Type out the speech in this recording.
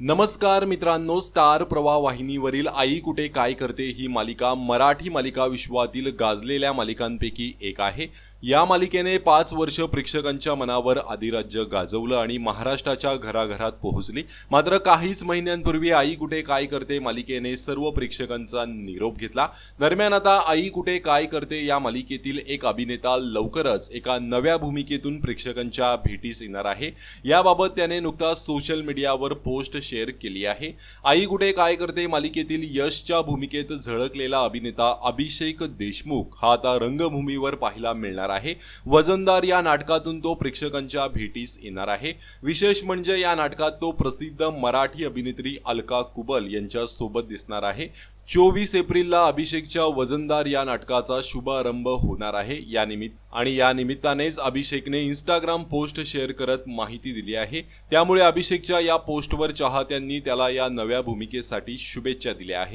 नमस्कार मित्रांनो स्टार प्रवाह वाहिनीवरील आई कुठे काय करते ही मालिका मराठी मालिका विश्वातील गाजलेल्या मालिकांपैकी एक आहे. या मालिकेने पाच वर्ष प्रेक्षकांच्या मनावर अधिराज्य गाजवलं आणि महाराष्ट्राच्या घराघरात पोहोचली. मात्र काहीच महिन्यांपूर्वी आई कुठे काय करते मालिकेने सर्व प्रेक्षकांचा निरोप घेतला. दरम्यान आता आई कुठे काय करते या मालिकेतील एक अभिनेता लवकरच एका नव्या भूमिकेतून प्रेक्षकांच्या भेटीस येणार आहे. याबाबत त्याने नुकताच सोशल मीडियावर पोस्ट शेअर केली आहे. आई कुठे काय करते मालिकेतील यशच्या भूमिकेत झळकलेला अभिनेता अभिषेक देशमुख हा आता रंगभूमीवर पाहायला मिळणार आहे. वजनदार या नाटकातून तो प्रेक्षकांच्या भेटीस येणार आहे. विशेष म्हणजे या नाटकात तो प्रसिद्ध मराठी अभिनेत्री अलका कुबल यांच्या सोबत दिसणार आहे. चोवीस एप्रिलला अभिषेकच्या वजनदार या नाटकाचा शुभारंभ होणार आहे. या निमित्त आणि या निमित्तानेच अभिषेकने इंस्टाग्राम पोस्ट शेअर करत माहिती दिली आहे. त्यामुळे अभिषेकच्या या पोस्टवर चाहत्यांनी त्याला या नव्या भूमिकेसाठी शुभेच्छा दिल्या आहेत.